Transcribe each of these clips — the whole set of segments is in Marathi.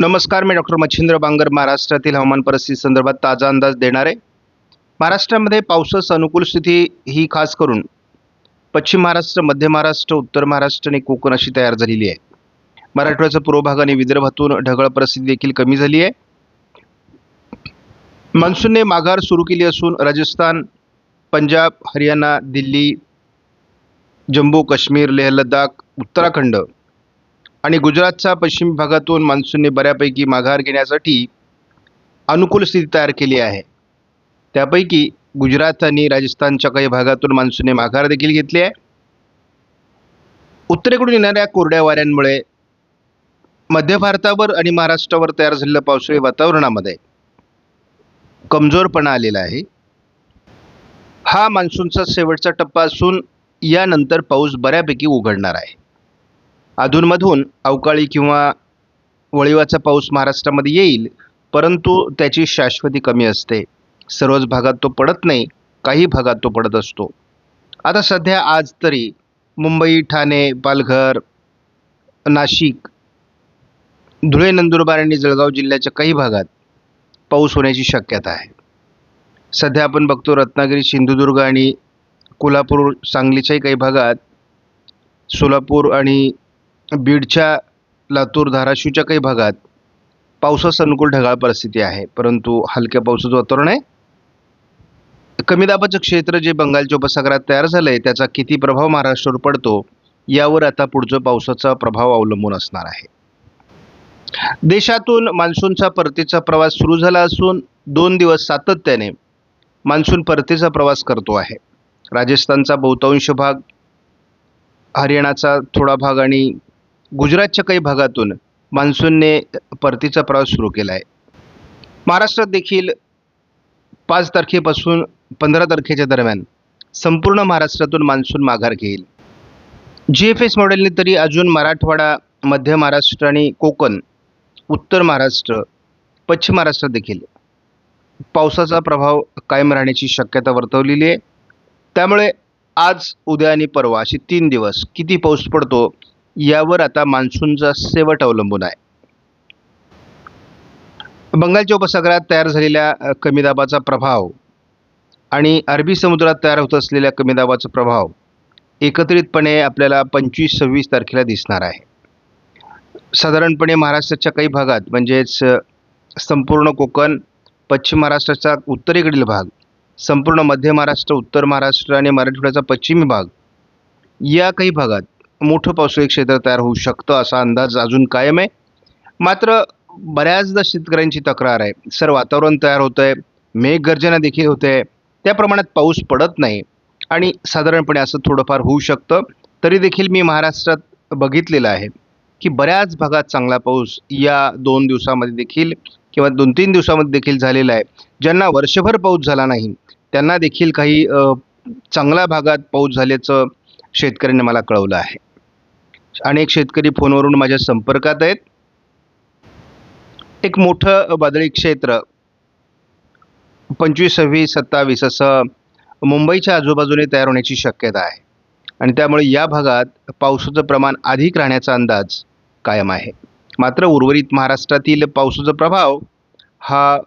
नमस्कार मी डॉक्टर मच्छिंद्र बांगर महाराष्ट्रातील हवामान परिस्थिती संदर्भात ताजा अंदाज देणार आहे. महाराष्ट्रामध्ये पावसास अनुकूल स्थिती ही खास करून पश्चिम महाराष्ट्र मध्य महाराष्ट्र उत्तर महाराष्ट्र आणि कोकण अशी तयार झालेली आहे. मराठवाड्याचा पूर्व भाग आणि विदर्भातून ढगळ परिस्थिती देखील कमी झाली आहे. मान्सूनने माघार सुरू केली असून राजस्थान पंजाब हरियाणा दिल्ली जम्मू काश्मीर लेह लडाख उत्तराखंड आणि गुजरातच्या पश्चिम भागातून मान्सूनने बऱ्यापैकी माघार घेण्यासाठी अनुकूल स्थिती तयार केली आहे. त्यापैकी गुजरात आणि राजस्थानच्या काही भागातून मान्सूनने माघार देखील घेतली आहे. उत्तरेकडून येणाऱ्या कोरड्या वाऱ्यांमुळे मध्य भारतावर आणि महाराष्ट्रावर तयार झालेल्या पावसाळी वातावरणामध्ये कमजोरपणा आलेला आहे. हा मान्सूनचा शेवटचा टप्पा असून यानंतर पाऊस बऱ्यापैकी उघडणार आहे. अधूनमधून अवकाळी किंवा वळिवाचा पाऊस महाराष्ट्रामध्ये येईल परंतु त्याची शाश्वती कमी असते. सर्वच भागात तो पडत नाही काही भागात तो पडत असतो. आता सध्या आज तरी मुंबई ठाणे पालघर नाशिक धुळे नंदुरबार आणि जळगाव जिल्ह्याच्या काही भागात पाऊस होण्याची शक्यता आहे. सध्या आपण बघतो रत्नागिरी सिंधुदुर्ग आणि कोल्हापूर सांगलीच्याही काही भागात सोलापूर आणि बीडच्या लातूर धाराशिवच्या काही भागात पावसास अनुकूल ढगाळ परिस्थिती आहे. परंतु हलक्या पावसाचं वातावरण आहे. कमी दाबाचं क्षेत्र जे बंगालच्या उपसागरात तयार झालं आहे त्याचा किती प्रभाव महाराष्ट्रावर पडतो यावर आता पुढचं पावसाचा प्रभाव अवलंबून असणार आहे. देशातून मान्सूनचा परतीचा प्रवास सुरू झाला असून दोन दिवस सातत्याने मान्सून परतीचा प्रवास करतो आहे. राजस्थानचा बहुतांश भाग हरियाणाचा थोडा भाग आणि गुजरातच्या काही भागातून मान्सूनने परतीचा प्रवास सुरू केला आहे. महाराष्ट्रात देखील पाच तारखेपासून पंधरा तारखेच्या दरम्यान संपूर्ण महाराष्ट्रातून मान्सून माघार घेईल. जी एफ एस मॉडेलने तरी अजून मराठवाडा मध्य महाराष्ट्र आणि कोकण उत्तर महाराष्ट्र पश्चिम महाराष्ट्रात देखील पावसाचा प्रभाव कायम राहण्याची शक्यता वर्तवलेली आहे. त्यामुळे आज उद्या आणि परवा असे तीन दिवस किती पाऊस पडतो यावर आता मान्सूनचा शेवट अवलंबून आहे. बंगालच्या उपसागरात तयार झालेल्या कमी दाबाचा प्रभाव आणि अरबी समुद्रात तयार होत असलेल्या कमी दाबाचा प्रभाव एकत्रितपणे आपल्याला पंचवीस सव्वीस तारखेला दिसणार आहे. साधारणपणे महाराष्ट्राच्या काही भागात म्हणजेच संपूर्ण कोकण पश्चिम महाराष्ट्राचा उत्तरेकडील भाग संपूर्ण मध्य महाराष्ट्र उत्तर महाराष्ट्र आणि मराठवाड्याचा पश्चिमी भाग या काही भागात मोठं पावसाळी क्षेत्र तयार होऊ शकतं असा अंदाज अजून कायम आहे. मात्र बऱ्याचदा शेतकऱ्यांची तक्रार आहे. सर वातावरण तयार होतं आहे मेघगर्जना देखील होते. आहे त्या प्रमाणात पाऊस पडत नाही. आणि साधारणपणे असं थोडंफार होऊ शकतं. तरी देखील मी महाराष्ट्रात बघितलेलं आहे की बऱ्याच भागात चांगला पाऊस या दोन दिवसामध्ये देखील किंवा दोन तीन दिवसामध्ये देखील झालेला आहे. ज्यांना वर्षभर पाऊस झाला नाही त्यांना देखील काही चांगल्या भागात पाऊस झाल्याचं शेतकऱ्यांनी मला कळवलं आहे. अनेक शेतकरी फोनवरून माझ्या संपर्कात आहेत. एक मोठं वादळी क्षेत्र पंचवीस सव्वीस सत्तावीस असं मुंबईच्या आजूबाजूने तयार होण्याची शक्यता आहे. आणि त्यामुळे या भागात पावसाचं प्रमाण अधिक राहण्याचा अंदाज कायम आहे. मात्र उर्वरित महाराष्ट्रातील पावसाचा प्रभाव हा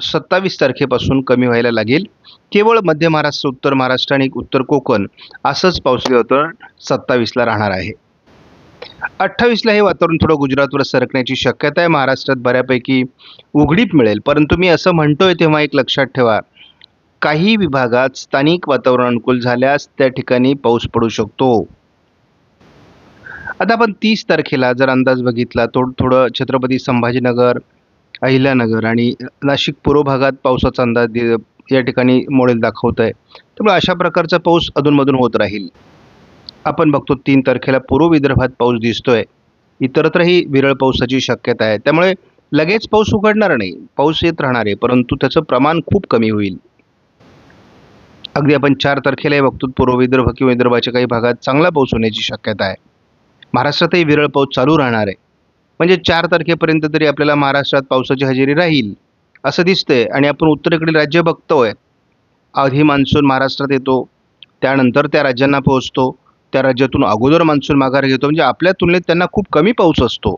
सत्तावीस तारखेपासून कमी व्हायला लागेल. केवळ मध्य महाराष्ट्र उत्तर महाराष्ट्र आणि उत्तर कोकण असंच पावसाळी वातावरण सत्तावीसला राहणार आहे. अठ्ठावीसला हे वातावरण थोडं गुजरातवर सरकण्याची शक्यता आहे. महाराष्ट्रात बऱ्यापैकी उघडीप मिळेल. परंतु मी असं म्हणतोय तेव्हा एक लक्षात ठेवा. काही विभागात स्थानिक वातावरण अनुकूल झाल्यास त्या ठिकाणी पाऊस पडू शकतो. आता आपण तीस तारखेला जर अंदाज बघितला तो थोडं छत्रपती संभाजीनगर अहिल्यानगर आणि नाशिक पूर्व भागात पावसाचा अंदाज या ठिकाणी मॉडेल दाखवत आहे त्यामुळे अशा प्रकारचा पाऊस अधूनमधून होत राहील. आपण बघतो तीन तारखेला पूर्व विदर्भात पाऊस दिसतोय. इतरत्रही विरळ पावसाची शक्यता आहे. त्यामुळे लगेच पाऊस उघडणार नाही. पाऊस येत राहणार आहे परंतु त्याचं प्रमाण खूप कमी होईल. अगदी आपण चार तारखेलाही बघतो पूर्व विदर्भ किंवा विदर्भाच्या काही भागात चांगला पाऊस होण्याची शक्यता आहे. महाराष्ट्रातही विरळ पाऊस चालू राहणार आहे. म्हणजे चार तारखेपर्यंत तरी आपल्याला महाराष्ट्रात पावसाची हजेरी राहील असं दिसतंय. आणि आपण उत्तरेकडील राज्य बघतोय. आधी मान्सून महाराष्ट्रात येतो त्यानंतर त्या राज्यांना पोहोचतो. त्या राज्यातून अगोदर मान्सून माघार घेतो. म्हणजे आपल्या तुलनेत त्यांना खूप कमी पाऊस असतो.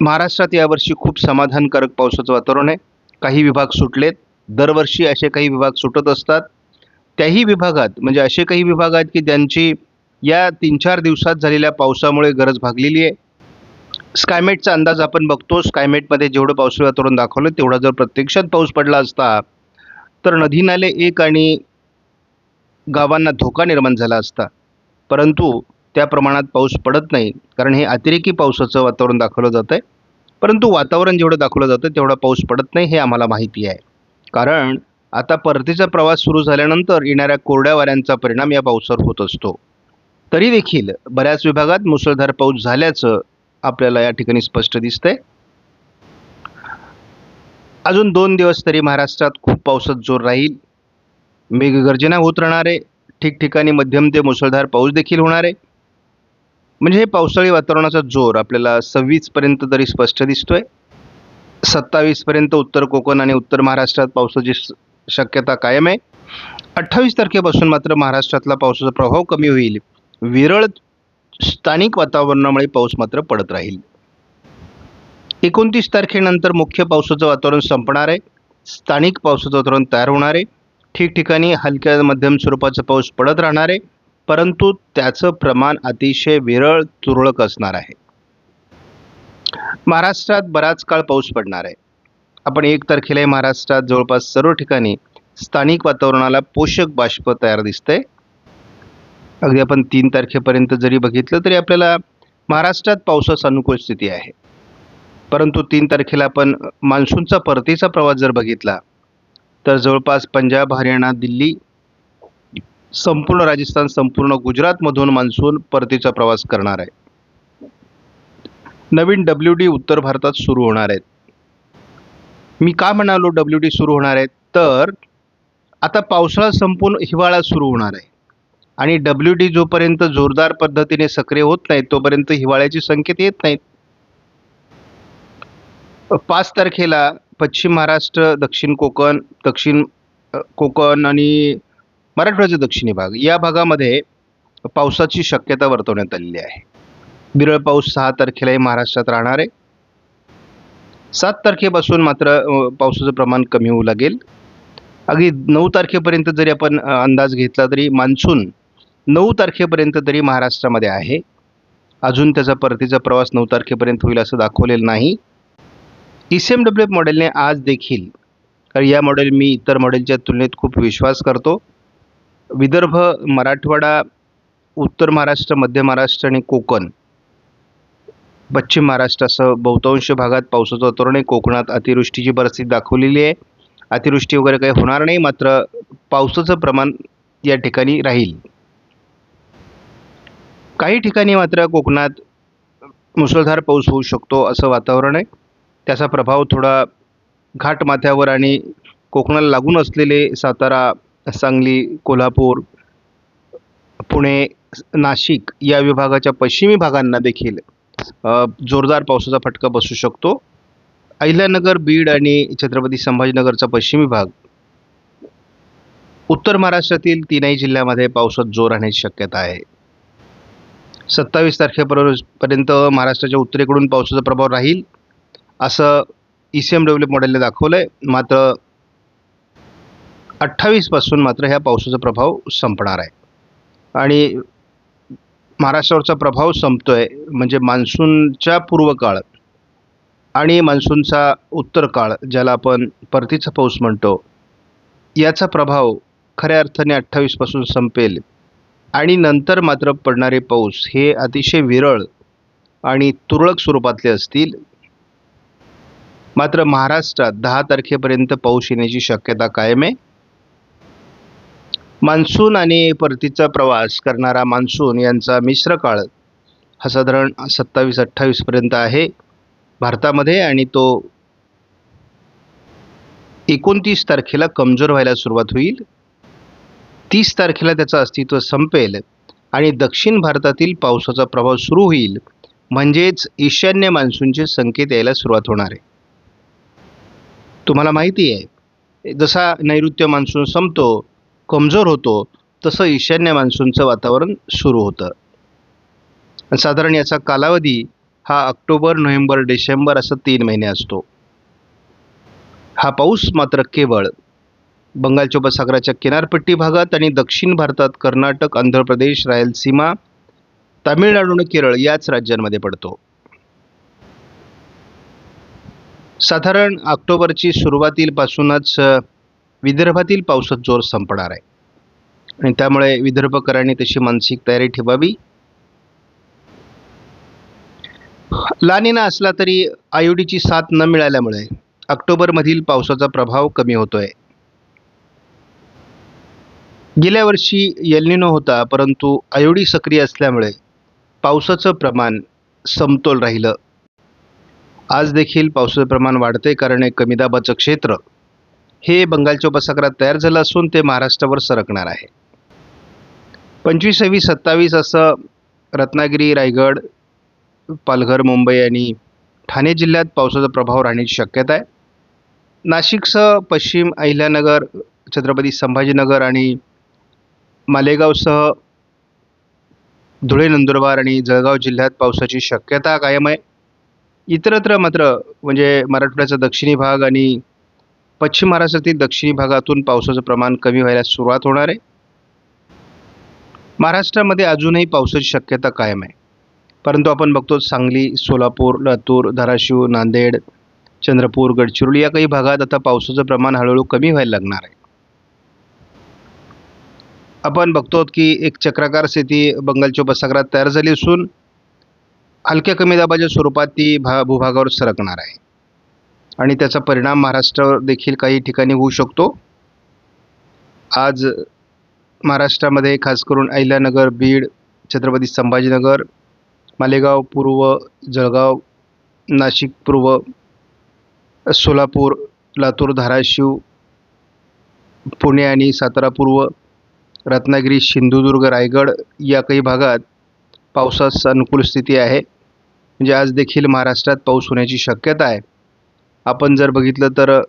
महाराष्ट्रात यावर्षी खूप समाधानकारक पावसाचं वातावरण आहे. काही विभाग सुटलेत. दरवर्षी असे काही विभाग सुटत असतात. त्याही विभागात म्हणजे असे काही विभाग आहेत की ज्यांची या तीन चार दिवसात झालेल्या पावसामुळे गरज भागलेली आहे. स्कायमेटचा अंदाज आपण बघतो. स्कायमेटमध्ये जेवढं पावसाळी वातावरण दाखवलं तेवढा जर प्रत्यक्षात पाऊस पडला असता तर नदी नाले एक आणि गावांना धोका निर्माण झाला असता. परंतु त्या प्रमाणात पाऊस पडत नाही कारण हे अतिरेकी पावसाचं वातावरण दाखवलं जातं आहे परंतु वातावरण जेवढं दाखवलं जातं तेवढा पाऊस पडत नाही हे आम्हाला माहिती आहे. कारण आता परतीचा प्रवास सुरू झाल्यानंतर येणाऱ्या कोरड्या वाऱ्यांचा परिणाम या पावसावर होत असतो. तरी देखील बऱ्याच विभागात मुसळधार पाऊस झाल्याचं आपल्याला या ठिकाणी स्पष्ट दिसतंय. अजून दोन दिवस तरी महाराष्ट्रात खूप पावसात जोर राहील. मेघगर्जना होत राहणार आहे ठिकठिकाणी मध्यम ते मुसळधार पाऊस देखील होणार. आहे म्हणजे हे पावसाळी वातावरणाचा जोर आपल्याला सव्वीसपर्यंत तरी स्पष्ट दिसतोय. सत्तावीसपर्यंत उत्तर कोकण आणि उत्तर महाराष्ट्रात पावसाची शक्यता कायम आहे. अठ्ठावीस तारखेपासून मात्र महाराष्ट्रातला पावसाचा प्रभाव कमी होईल. विरळ स्थानिक वातावरणामुळे पाऊस मात्र पडत राहील. एकोणतीस तारखेनंतर मुख्य पावसाचं वातावरण संपणार आहे. स्थानिक पावसाचं वातावरण तयार होणार आहे. ठिकठिकाणी हलक्या मध्यम स्वरूपाचा पाऊस पडत राहणार आहे परंतु त्याचं प्रमाण अतिशय विरळ तुरळक असणार आहे. महाराष्ट्रात बराच काळ पाऊस पडणार आहे. आपण एक तारखेला महाराष्ट्रात जवळपास सर्व ठिकाणी स्थानिक वातावरणाला पोषक बाष्प तयार दिसतंय. अगदी आपण तीन तारखेपर्यंत जरी बघितलं तरी आपल्याला महाराष्ट्रात पावसास अनुकूल स्थिती आहे. परंतु तीन तारखेला आपण मान्सूनचा परतीचा प्रवास जर बघितला तर जवळपास पंजाब हरियाणा दिल्ली संपूर्ण राजस्थान संपूर्ण गुजरातमधून मान्सून परतीचा प्रवास करणार आहे. नवीन डब्ल्यू डी उत्तर भारतात सुरू होणार आहेत. मी का म्हणालो डब्ल्यू डी सुरू होणार आहेत? तर आता पावसाळा संपून हिवाळा सुरू होणार आहे. आणि डब्ल्यू डी जोपर्यंत जोरदार पद्धतीने सक्रिय होत नाही तोपर्यंत हिवाळ्याची संकेत येत नाहीत. पाच तारखेला पश्चिम महाराष्ट्र दक्षिण कोकण दक्षिण कोकण आणि मराठवाड्याचा दक्षिणी भाग. या भागामध्ये पावसाची शक्यता वर्तवण्यात आलेली आहे. बिरळ पाऊस सहा तारखेलाही महाराष्ट्रात राहणार आहे. सात तारखेपासून मात्र पावसाचं प्रमाण कमी होऊ लागेल. अगदी नऊ तारखेपर्यंत जरी आपण अंदाज घेतला तरी मान्सून नऊ तारखेपर्यंत तरी महाराष्ट्रामध्ये आहे. अजून त्याचा परतीचा प्रवास नऊ तारखेपर्यंत होईल असं दाखवलेलं नाही. E C M W F मॉडेलने आज देखील कारण या मॉडेल मी इतर मॉडेलच्या तुलनेत खूप विश्वास करतो विदर्भ मराठवाडा उत्तर महाराष्ट्र मध्य महाराष्ट्र आणि कोकण पश्चिम महाराष्ट्रासह बहुतांश भागात पावसाचं वातावरण आहे. कोकणात अतिवृष्टीची परिस्थिती दाखवलेली आहे. अतिवृष्टी वगैरे काही होणार नाही मात्र पावसाचं प्रमाण या ठिकाणी राहील. काही ठिकाणी मात्र कोकणात मुसळधार पाऊस होऊ शकतो असं वातावरण आहे. त्याचा प्रभाव थोडा घाटमाथ्यावर आणि कोकणाला लागून असलेले सातारा सांगली कोल्हापूर पुणे नाशिक या विभागाच्या पश्चिमी भागांना देखील जोरदार पावसाचा फटका बसू शकतो. अहिल्यानगर बीड आणि छत्रपती संभाजीनगरचा पश्चिमी भाग. उत्तर महाराष्ट्रातील तीनही जिल्ह्यामध्ये पावसात जोर राहण्याची शक्यता आहे. सत्तावीस तारखेपर्यंत महाराष्ट्राच्या उत्तरेकडून पावसाचा प्रभाव राहील. असं ई सी एम डब्ल्यू मॉडेलने दाखवलं आहे मात्र अठ्ठावीसपासून मात्र ह्या पावसाचा प्रभाव संपणार आहे. आणि महाराष्ट्रावरचा प्रभाव संपतो आहे म्हणजे मान्सूनच्या पूर्वकाळ आणि मान्सूनचा उत्तर काळ ज्याला आपण परतीचा पाऊस म्हणतो याचा प्रभाव खऱ्या अर्थाने अठ्ठावीसपासून संपेल. आणि नंतर मात्र पडणारे पाऊस हे अतिशय विरळ आणि तुरळक स्वरूपातले असतील. मात्र महाराष्ट्रात दहा तारखेपर्यंत पाऊस येण्याची शक्यता कायम आहे. मान्सून आणि परतीचा प्रवास करणारा मान्सून यांचा मिश्र काळ हा साधारण सत्तावीस अठ्ठावीसपर्यंत आहे. भारतामध्ये आणि तो एकोणतीस तारखेला कमजोर व्हायला सुरुवात होईल. तीस तारखेला त्याचं अस्तित्व संपेल आणि दक्षिण भारतातील पावसाचा प्रभाव सुरू होईल. म्हणजेच ईशान्य मान्सूनचे संकेत यायला सुरुवात होणार आहे. तुम्हाला माहिती आहे जसा नैऋत्य मान्सून संपतो कमजोर होतो तसं ईशान्य मान्सूनचं वातावरण सुरू होतं. साधारण याचा कालावधी हा ऑक्टोबर नोव्हेंबर डिसेंबर असं तीन महिने असतो. हा पाऊस मात्र केवळ बंगालच्या उपसागराच्या किनारपट्टी भागात आणि दक्षिण भारतात कर्नाटक आंध्र प्रदेश रायलसीमा तामिळनाडू आणि केरळ याच राज्यांमध्ये पडतो. साधारण ऑक्टोबरची सुरुवातीपासूनच विदर्भातील पावसात जोर संपणार आहे. आणि त्यामुळे विदर्भकरांनी तशी मानसिक तयारी ठेवावी. लानिना असला तरी आयोडीची साथ न मिळाल्यामुळे ऑक्टोबरमधील पावसाचा प्रभाव कमी होतोय. गेल्या वर्षी येल्निनो होता परंतु आयोडी सक्रिय असल्यामुळे पावसाचं प्रमाण समतोल राहिलं. आज देखील पावसाचं प्रमाण वाढते कारण एक कमी दाबाचं क्षेत्र हे बंगालच्या उपसागरात तयार झालं असून ते महाराष्ट्रावर सरकणार आहे. पंचवीस सव्वीस सत्तावीस असं रत्नागिरी रायगड पालघर मुंबई आणि ठाणे जिल्ह्यात पावसाचा प्रभाव राहण्याची शक्यता आहे. नाशिकसह पश्चिम अहिल्यानगर छत्रपती संभाजीनगर आणि मालेगावसह धुळे नंदुरबार आणि जळगाव जिल्ह्यात पावसाची शक्यता कायम आहे. इतरत्र मात्र म्हणजे मराठवाड्याचा दक्षिणी भाग आणि पश्चिम महाराष्ट्रातील दक्षिणी भागातून पावसाचं प्रमाण कमी व्हायला सुरुवात होणार आहे. महाराष्ट्रामध्ये अजूनही पावसाची शक्यता कायम आहे. परंतु आपण बघतो सांगली सोलापूर लातूर धाराशिव नांदेड चंद्रपूर गडचिरोली या काही भागात आता पावसाचं प्रमाण हळूहळू कमी व्हायला लागणार आहे. आपण बघतो की एक चक्राकार स्थिती बंगालच्या उपसागरात तयार झाली असून हलक्या कमी दाबाच्या स्वरूपात ती भा भूभागावर सरकणार आहे. आणि त्याचा परिणाम महाराष्ट्रावर देखील काही ठिकाणी होऊ शकतो. आज महाराष्ट्रामध्ये खास करून अहिल्यानगर बीड छत्रपती संभाजीनगर मालेगाव पूर्व जळगाव नाशिक पूर्व सोलापूर लातूर धाराशिव पुणे आणि सातारा पूर्व रत्नागिरी सिंधुदुर्ग रायगड या काही भागात पावसास अनुकूल स्थिती आहे. म्हणजे आज देखील महाराष्ट्रात पाऊस होण्याची शक्यता आहे. आपण जर बघितलं तर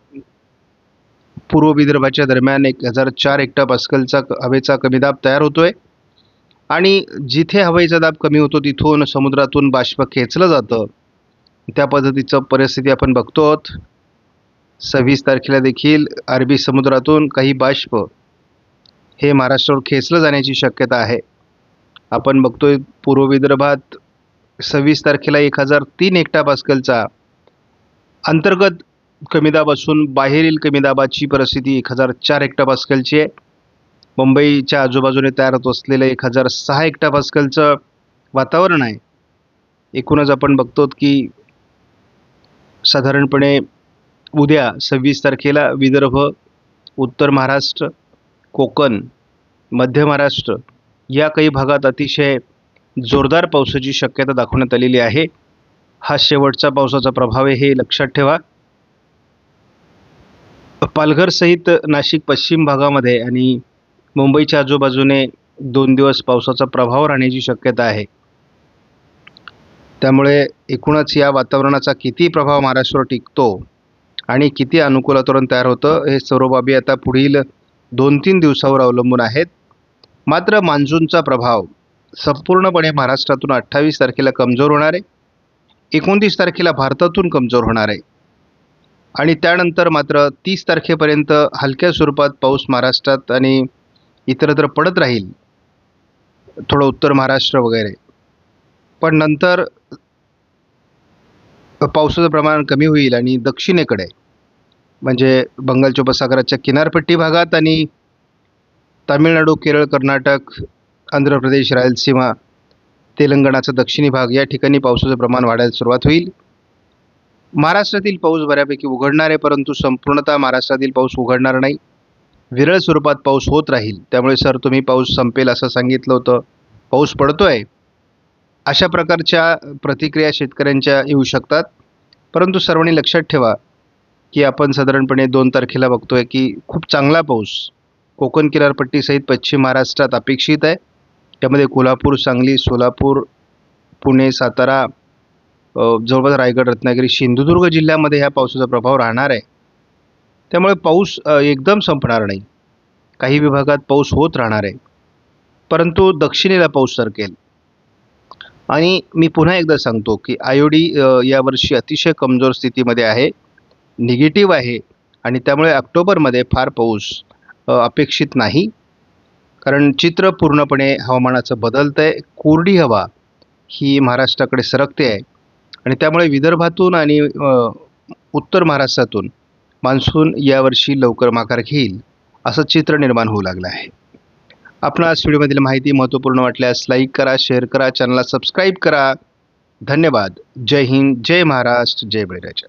पूर्व विदर्भाच्या दरम्यान एक हजार चार हेक्टर पास्कलचा हवेचा कमी दाब तयार होतो आहे आणि जिथे हवेचा दाब कमी होतो तिथून समुद्रातून बाष्प खेचलं जातं. त्या पद्धतीचं परिस्थिती आपण बघतो आहोत सव्वीस तारखेला देखील अरबी समुद्रातून काही बाष्प हे महाराष्ट्रावर खेचलं जाण्याची शक्यता आहे. आपण बघतोय पूर्व विदर्भात सव्वीस तारखेला एक हजार तीन हेक्टा पास्कलचा अंतर्गत कमी दाब असून बाहेरील कमी दाबाची परिस्थिती एक हजार चार हेक्टा पास्कलची आहे. मुंबईच्या आजूबाजूने तयार होत असलेलं एक हजार सहा हेक्टा पास्कलचं वातावरण आहे. एकूणच आपण बघतो की साधारणपणे उद्या सव्वीस तारखेला विदर्भ उत्तर महाराष्ट्र कोकण मध्य महाराष्ट्र या काही भागात अतिशय जोरदार पावसाची शक्यता दाखवण्यात आलेली आहे. हा शेवटचा पावसाचा प्रभाव आहे हे लक्षात ठेवा. पालघरसहित नाशिक पश्चिम भागामध्ये आणि मुंबईच्या आजूबाजूने दोन दिवस पावसाचा प्रभाव राहण्याची शक्यता आहे. त्यामुळे एकूणच या वातावरणाचा किती प्रभाव महाराष्ट्रावर टिकतो आणि किती अनुकूल वातावरण तयार होतं हे सर्व बाबी आता पुढील दोन तीन दिवसावर अवलंबून आहेत. मात्र मान्सूनचा प्रभाव संपूर्णपणे महाराष्ट्रातून अठ्ठावीस तारखेला कमजोर होणार आहे. एकोणतीस तारखेला भारतातून कमजोर होणार आहे. आणि त्यानंतर मात्र तीस तारखेपर्यंत हलक्या स्वरूपात पाऊस महाराष्ट्रात आणि इतरत्र पडत राहील. थोडं उत्तर महाराष्ट्र वगैरे. पण नंतर पावसाचं प्रमाण कमी होईल आणि दक्षिणेकडे म्हणजे बंगालच्या उपसागराच्या किनारपट्टी भागात आणि तामिळनाडू केरळ कर्नाटक आंध्र प्रदेश रायलसीमा तेलंगणाचा दक्षिणी भाग या ठिकाणी पावसाचं प्रमाण वाढायला सुरुवात होईल. महाराष्ट्रातील पाऊस बऱ्यापैकी उघडणार आहे परंतु संपूर्णतः महाराष्ट्रातील पाऊस उघडणार नाही. विरळ स्वरूपात पाऊस होत राहील त्यामुळे सर तुम्ही पाऊस संपेल असं सांगितलं होतं. पाऊस पडतो आहे अशा प्रकारच्या प्रतिक्रिया शेतकऱ्यांच्या येऊ शकतात. परंतु सर्वांनी लक्षात ठेवा की आपण साधारणपणे दोन तारखेला बघतोय की खूप चांगला पाऊस कोकण किनारपट्टीसहित पश्चिम महाराष्ट्रात अपेक्षित आहे. त्यामध्ये कोल्हापूर सांगली सोलापूर पुणे सातारा जवळपास रायगड रत्नागिरी सिंधुदुर्ग जिल्ह्यामध्ये ह्या पावसाचा प्रभाव राहणार आहे. त्यामुळे पाऊस एकदम संपणार नाही. काही विभागात पाऊस होत राहणार आहे. परंतु दक्षिणेला पाऊस सरकेल. आणि मी पुन्हा एकदा सांगतो की आयोडी यावर्षी अतिशय कमजोर स्थितीमध्ये आहे. निगेटिव्ह आहे. आणि त्यामुळे ऑक्टोबरमध्ये फार पाऊस अपेक्षित नाही. कारण चित्र पूर्णपणे हवामानाचं बदलतं आहे कोरडी हवा ही महाराष्ट्राकडे सरकते आहे. आणि त्यामुळे विदर्भातून आणि उत्तर महाराष्ट्रातून मान्सून यावर्षी लवकर माघार घेईल असं चित्र निर्माण होऊ लागलं आहे. आपणास व्हिडिओमधील माहिती महत्त्वपूर्ण वाटल्यास लाईक करा शेअर करा चॅनलला सबस्क्राईब करा. धन्यवाद. जय हिंद जय महाराष्ट्र जय बळीराजा.